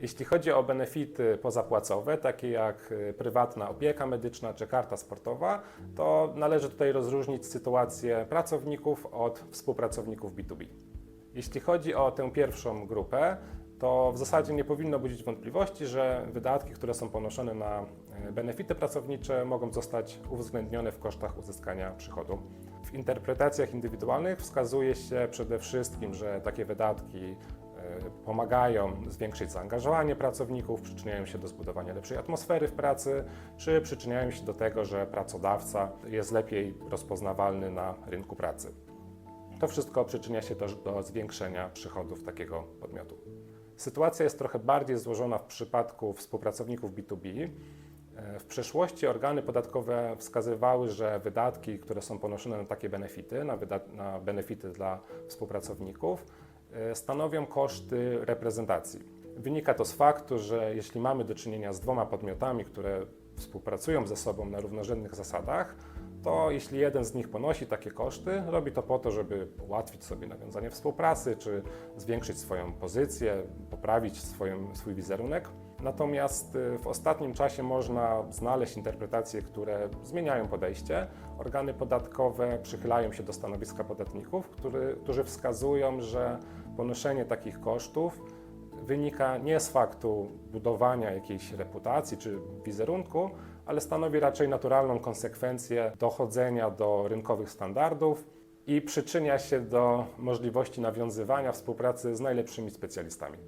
Jeśli chodzi o benefity pozapłacowe, takie jak y, prywatna opieka medyczna czy karta sportowa, to należy tutaj rozróżnić sytuację pracowników od współpracowników B2B. Jeśli chodzi o tę pierwszą grupę, to w zasadzie nie powinno budzić wątpliwości, że wydatki, które są ponoszone na y, benefity pracownicze, mogą zostać uwzględnione w kosztach uzyskania przychodu. W interpretacjach indywidualnych wskazuje się przede wszystkim, że takie wydatki e, pomagają zwiększyć zaangażowanie pracowników, przyczyniają się do zbudowania lepszej atmosfery w pracy, czy przyczyniają się do tego, że pracodawca jest lepiej rozpoznawalny na rynku pracy. To wszystko przyczynia się też do zwiększenia przychodów takiego podmiotu. Sytuacja jest trochę bardziej złożona w przypadku współpracowników B2B. E, W przeszłości organy podatkowe wskazywały, że wydatki, które są ponoszone na takie benefity, na, na benefity dla współpracowników, e, stanowią koszty reprezentacji. Wynika to z faktu, że jeśli mamy do czynienia z dwoma podmiotami, które współpracują ze sobą na równorzędnych zasadach, to jeśli jeden z nich ponosi takie koszty, robi to po to, żeby ułatwić sobie nawiązanie współpracy, czy zwiększyć swoją pozycję, poprawić swój wizerunek. Natomiast y, w ostatnim czasie można znaleźć interpretacje, które zmieniają podejście. Organy podatkowe przychylają się do stanowiska podatników, który, którzy wskazują, że ponoszenie takich kosztów wynika nie z faktu budowania jakiejś reputacji czy wizerunku, ale stanowi raczej naturalną konsekwencję dochodzenia do rynkowych standardów i przyczynia się do możliwości nawiązywania współpracy z najlepszymi specjalistami.